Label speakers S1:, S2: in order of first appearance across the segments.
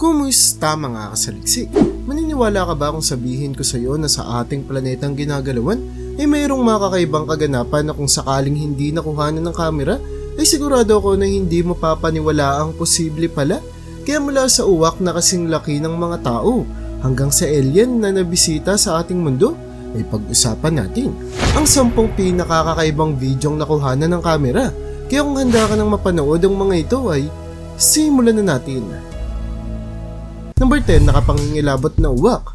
S1: Kumusta mga kasaliksik? Maniniwala ka ba kung sabihin ko sa iyo na sa ating planetang ginagalawan ay mayroong mga kakaibang kaganapan na kung sakaling hindi nakuhanan ng kamera ay sigurado ako na hindi mo papaniwala ang posible pala? Kaya mula sa uwak na kasing laki ng mga tao hanggang sa alien na nabisita sa ating mundo ay pag-usapan natin ang sampung pinakakakaibang videong nakuhanan ng kamera. Kaya kung handa ka nang mapanood ang mga ito ay simulan na natin. Number 10, nakapangingilabot na uwak.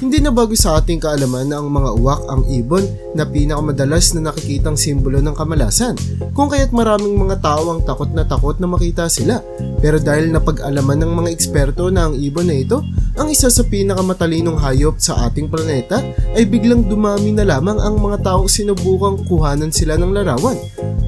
S1: Hindi na bago sa ating kaalaman na ang mga uwak ang ibon na pinakamadalas na nakikitang simbolo ng kamalasan, kung kaya't maraming mga tao ang takot na takot na makita sila. Pero dahil napag-alaman ng mga eksperto na ang ibon na ito ang isa sa pinakamatalinong hayop sa ating planeta, ay biglang dumami na lamang ang mga taong sinubukang kuhanan sila ng larawan.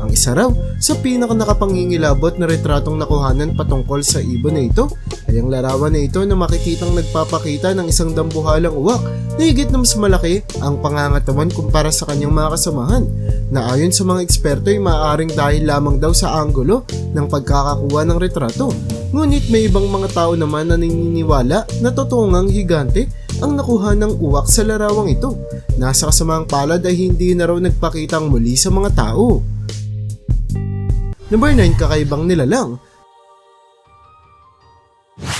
S1: Ang isa raw sa pinaka nakapangingilabot na retratong nakuhanan patungkol sa ibon na ito ay ang larawan na ito na makikitang nagpapakita ng isang dambuhalang uwak na higit na mas malaki ang pangangatawan kumpara sa kanyang mga kasamahan na ayon sa mga eksperto ay maaaring dahil lamang daw sa anggulo ng pagkakakuha ng retrato. Ngunit may ibang mga tao naman na naniniwala na totoo ngang higante ang nakuha ng uwak sa larawang ito. Nasa kasamang palad ay hindi na raw nagpakitang muli sa mga tao. Number 9, kakaibang nilalang.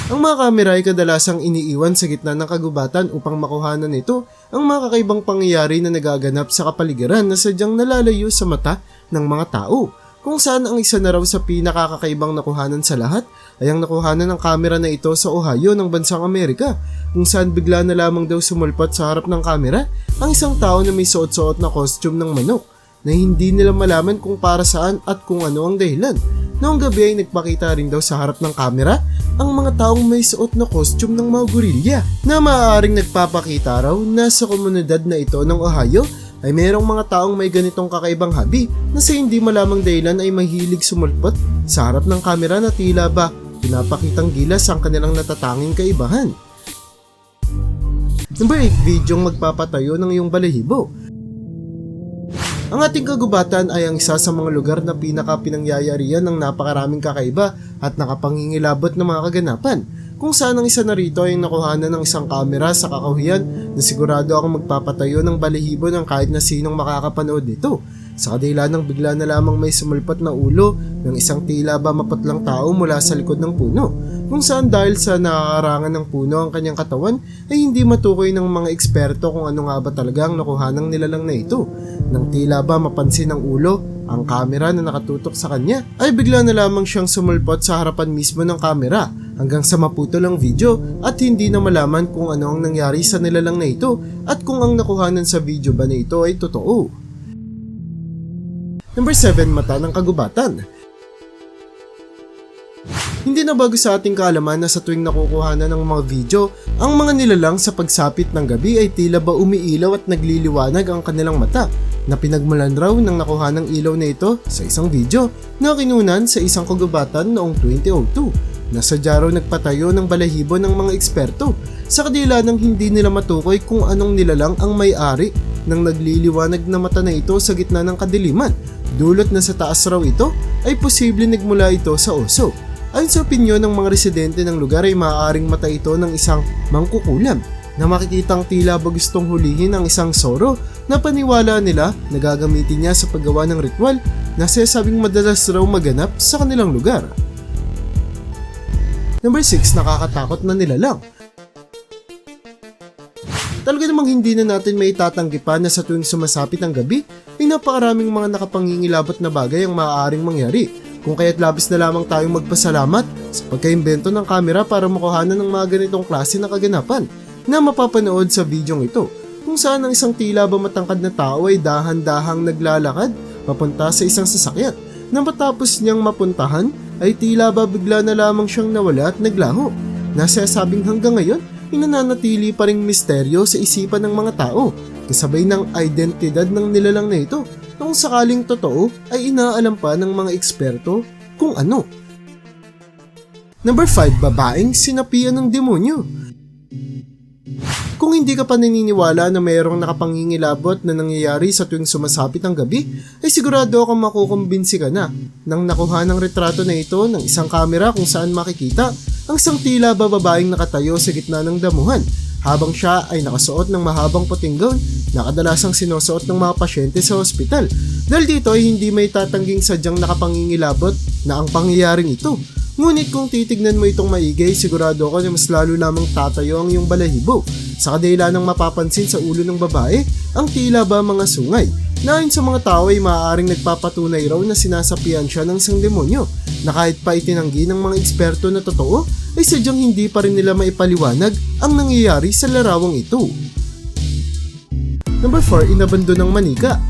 S1: Ang mga kamera ay kadalasang iniiwan sa gitna ng kagubatan upang makuhanan nito ang mga kakaibang pangyayari na nagaganap sa kapaligiran na sadyang nalalayo sa mata ng mga tao. Kung saan ang isa na raw sa pinakakakaibang nakuhanan sa lahat ay ang nakuhanan ng kamera na ito sa Ohio ng bansang Amerika kung saan bigla na lamang daw sumulpot sa harap ng kamera ang isang tao na may suot-suot na costume ng manok na hindi nila malaman kung para saan at kung ano ang dahilan. Noong gabi ay nagpakita rin daw sa harap ng kamera ang mga taong may suot na costume ng mga gorilya na maaaring nagpapakita raw na sa komunidad na ito ng Ohio ay mayroong mga taong may ganitong kakaibang habi na sa hindi malamang dahilan ay mahilig sumulpot sa harap ng kamera na tila ba pinapakitang gilas ang kanilang natatanging kaibahan. Number 8, videong magpapatayo ng iyong balahibo. Ang ating kagubatan ay ang isa sa mga lugar na pinaka-pinangyayarihan ng napakaraming kakaiba at nakapangingilabot ng mga kaganapan kung saan ang isa na rito ay nakuhanan ng isang kamera sa kakahuyan na sigurado akong magpapatayo ng balahibo ng kahit na sinong makakapanood nito. Sa kadila ng bigla na lamang may sumulpat na ulo ng isang tila ba maputlang tao mula sa likod ng puno kung saan dahil sa nakakarangan ng puno ang kanyang katawan ay hindi matukoy ng mga eksperto kung ano nga ba talaga ang nakuha ng nilalang na ito. Nang tila ba mapansin ng ulo ang kamera na nakatutok sa kanya ay bigla na lamang siyang sumulpot sa harapan mismo ng kamera hanggang sa maputol ang video at hindi na malaman kung ano ang nangyari sa nilalang na ito at kung ang nakuhanan sa video ba na ito ay totoo. Number 7, mata ng kagubatan. Hindi na bago sa ating kaalaman na sa tuwing nakukuhanan ng mga video, ang mga nilalang sa pagsapit ng gabi ay tila ba umiilaw at nagliliwanag ang kanilang mata na pinagmulan raw ng nakuha ng ilaw na ito sa isang video na kinunan sa isang kagubatan noong 2002 na sadya raw nagpatayo ng balahibo ng mga eksperto sa kadila ng hindi nila matukoy kung anong nilalang ang may-ari ng nagliliwanag na mata na ito sa gitna ng kadiliman dulot na sa taas raw ito ay posible nagmula ito sa oso. Ayon sa opinyon ng mga residente ng lugar ay maaaring mata ito ng isang mangkukulam na makikitang tila ba gustong hulihin ang isang soro na paniwala nila na gagamitin niya sa paggawa ng ritual na sinasabing madalas raw maganap sa kanilang lugar. Number 6, nakakatakot na nilalang. Talaga namang hindi na natin may tatanggi pa na sa tuwing sumasapit ang gabi ay napakaraming mga nakapangingilabot na bagay ang maaaring mangyari kung kaya't labis na lamang tayong magpasalamat sa pagkaimbento ng kamera para makuhanan ng mga ganitong klase na kaganapan na mapapanood sa videong ito kung saan ang isang tila ba matangkad na tao ay dahan-dahang naglalakad papunta sa isang sasakyan na matapos niyang mapuntahan ay tila ba bigla na lamang siyang nawala at naglaho. Nasa sabing hanggang ngayon inananatili pa ring misteryo sa isipan ng mga tao kasabay ng identidad ng nilalang na ito kung sakaling totoo ay inaalam pa ng mga eksperto kung ano. Number 5, babaeng sinapian ng demonyo. Kung hindi ka pa naniniwala na mayroong nakapangingilabot na nangyayari sa tuwing sumasapit ang gabi, ay sigurado akong makukumbinsi ka na nang nakuha ng retrato na ito ng isang kamera kung saan makikita ang isang tila bababaeng nakatayo sa gitna ng damuhan habang siya ay nakasuot ng mahabang puting gown na kadalasang sinusuot ng mga pasyente sa ospital. Dahil dito ay hindi may tatangging sadyang nakapangingilabot na ang pangyayaring ito. Ngunit kung titignan mo itong maigay, sigurado ako na mas lalo lamang tatayo ang iyong balahibo sa kadila ng mapapansin sa ulo ng babae ang tila ba mga sungay. Na ayon sa mga tao ay maaaring nagpapatunay raw na sinasapian siya ng isang demonyo na kahit pa itinanggi ng mga eksperto na totoo ay sadyang hindi pa rin nila maipaliwanag ang nangyayari sa larawang ito. Number 4, inabando ng manika.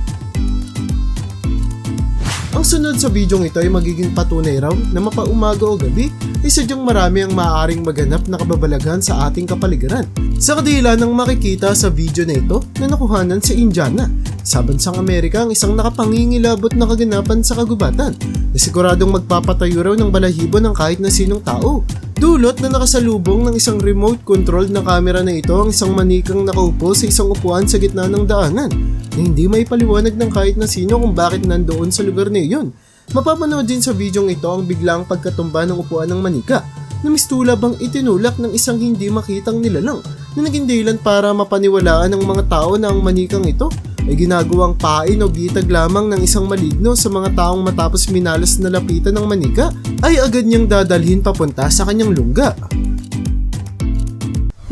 S1: Ang sunod sa bidyong ito ay magiging patunay raw na mapaumaga o gabi ay sadyang marami ang maaaring maganap na kababalaghan sa ating kapaligiran. Sa kadila ng makikita sa video na ito na nakuhanan sa Indiana, sa bansang Amerika ang isang nakapangingilabot na kaganapan sa kagubatan na siguradong magpapatayo raw ng balahibo ng kahit na sinong tao. Dulot na nakasalubong ng isang remote controlled na camera na ito ang isang manikang nakaupo sa isang upuan sa gitna ng daanan na hindi may paliwanag ng kahit na sino kung bakit nandoon sa lugar na iyon. Mapapanood din sa bidyong ito ang biglang pagkatumba ng upuan ng manika na mistula bang itinulak ng isang hindi makitang nilalang na naging dahilan para mapaniwalaan ng mga tao na ang manikang ito ay ginagawang pain o gitag lamang ng isang maligno sa mga taong matapos minalas na lapitan ng manika ay agad niyang dadalhin papunta sa kanyang lungga.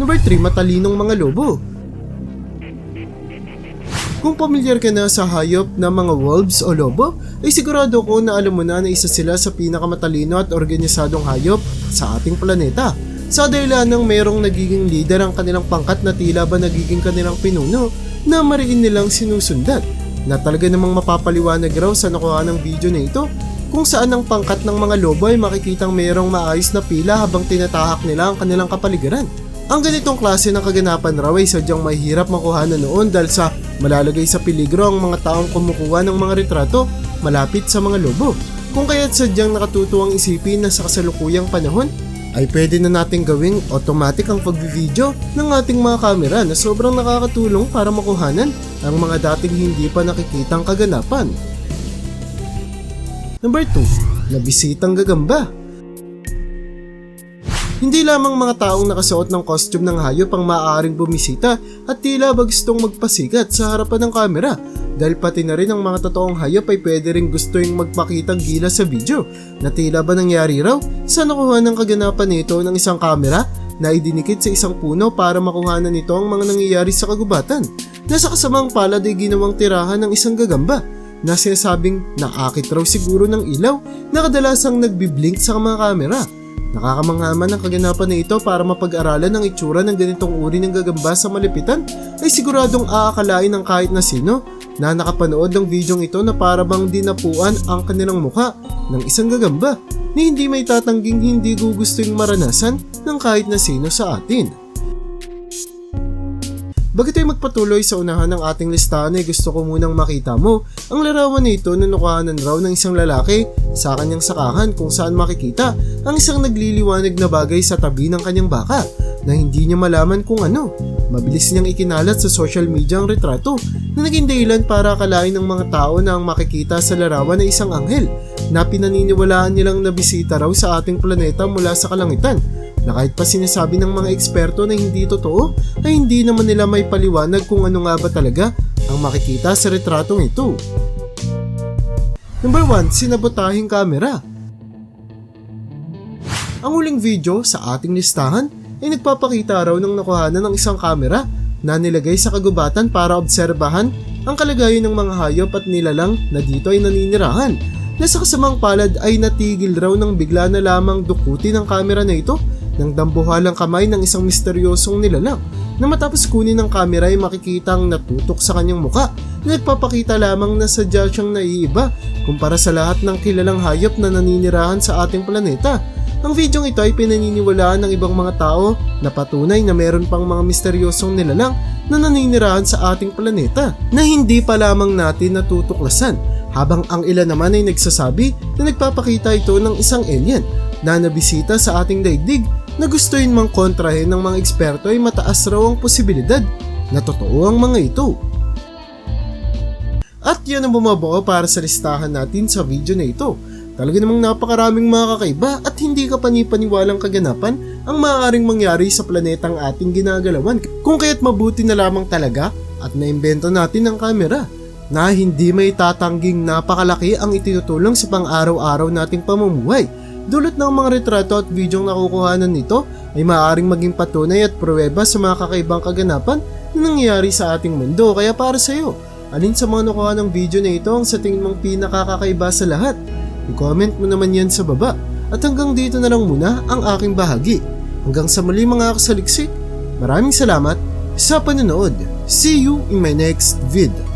S1: Number 3, matalinong mga lobo. Kung pamilyar ka na sa hayop na mga wolves o lobo, ay sigurado ko na alam mo na na isa sila sa pinakamatalino at organisadong hayop sa ating planeta. Sa dahilan ng mayroong nagiging leader ang kanilang pangkat na tila ba nagiging kanilang pinuno na mariin nilang sinusundan. Na talaga namang mapapaliwanag raw sa nakuha ng video na ito kung saan ang pangkat ng mga lobo ay makikitang mayroong maayos na pila habang tinatahak nila ang kanilang kapaligiran. Ang ganitong klase ng kaganapan raw ay sadyang mahirap makuha na noon dahil sa malalagay sa peligro ang mga taong kumukuha ng mga retrato malapit sa mga lobo. Kung kaya't sadyang nakatutuwang isipin na sa kasalukuyang panahon ay pwede na nating gawing automatic ang pagbi-video ng ating mga kamera na sobrang nakakatulong para makuhanan ang mga dating hindi pa nakikitang kaganapan. Number 2, nabisitang gagamba. Hindi lamang mga taong nakasuot ng costume ng hayop ang maaaring bumisita at tila ba gustong magpasikat sa harapan ng kamera dahil pati na rin ang mga totoong hayop ay pwede rin gusto yung magpakitang gila sa video na tila ba nangyari raw sa nakuha ng kaganapan nito ng isang kamera na idinikit sa isang puno para makuha na nito ang mga nangyayari sa kagubatan. Nasa kasamang palad ay ginawang tirahan ng isang gagamba na sinasabing naakit raw siguro ng ilaw na kadalasang nagbiblink sa mga kamera. Nakakamanghaman ang kaganapan na ito para mapag-aralan ang itsura ng ganitong uri ng gagamba sa malipitan ay siguradong aakalain ng kahit na sino na nakapanood ng videong ito na para bang dinapuan ang kanilang muka ng isang gagamba na hindi may tatangging hindi gugustong maranasan ng kahit na sino sa atin. Bago tayo magpatuloy sa unahan ng ating listahan ay gusto ko munang makita mo ang larawan nito na nakuhanan raw ng isang lalaki sa kanyang sakahan kung saan makikita ang isang nagliliwanag na bagay sa tabi ng kanyang baka na hindi niya malaman kung ano. Mabilis niyang ikinalat sa social media ang retrato na naging dahilan para akalain ng mga tao na ang makikita sa larawan ay isang anghel na pinaniniwalaan nilang nabisita raw sa ating planeta mula sa kalangitan na kahit pa sinasabi ng mga eksperto na hindi totoo ay hindi naman nila may paliwanag kung ano nga ba talaga ang makikita sa retratong ito. Number 1, sinabotahing kamera. Ang huling video sa ating listahan ay nagpapakita raw ng nakuhanan ng isang kamera na nilagay sa kagubatan para obserbahan ang kalagayan ng mga hayop at nilalang na dito ay naninirahan. Na sa kasamang palad ay natigil raw ng bigla na lamang dukuti ng kamera na ito ng dambuhalang kamay ng isang misteryosong nilalang na matapos kunin ng kamera ay makikitang natutok sa kanyang muka na nagpapakita lamang na sadya siyang naiiba kumpara sa lahat ng kilalang hayop na naninirahan sa ating planeta. Ang videong ito ay pinaniniwalaan ng ibang mga tao na patunay na meron pang mga misteryosong nilalang na naninirahan sa ating planeta na hindi pa lamang natin natutuklasan habang ang ilan naman ay nagsasabi na nagpapakita ito ng isang alien na nabisita sa ating daigdig na gustuin mang kontrahin ng mga eksperto ay mataas raw ang posibilidad na totoo ang mga ito. At yan ang bumabuo para sa listahan natin sa video na ito. Talaga namang napakaraming mga kakaiba at hindi ka panipaniwalang kaganapan ang maaaring mangyari sa planetang ating ginagalawan kung kaya't mabuti na lamang talaga at naimbento natin ang kamera na hindi may tatangging napakalaki ang itinutulong sa pang-araw-araw nating pamumuhay. Dulot ng mga retrato at videong nakukuhanan nito ay maaaring maging patunay at pruweba sa mga kakaibang kaganapan na nangyayari sa ating mundo. Kaya para sa iyo, alin sa mga nakuha ng video na ito ang sa tingin mong pinakakakaiba sa lahat? I-comment mo naman yan sa baba. At hanggang dito na lang muna ang aking bahagi. Hanggang sa muli mga kasaliksik, maraming salamat sa panonood. See you in my next vid.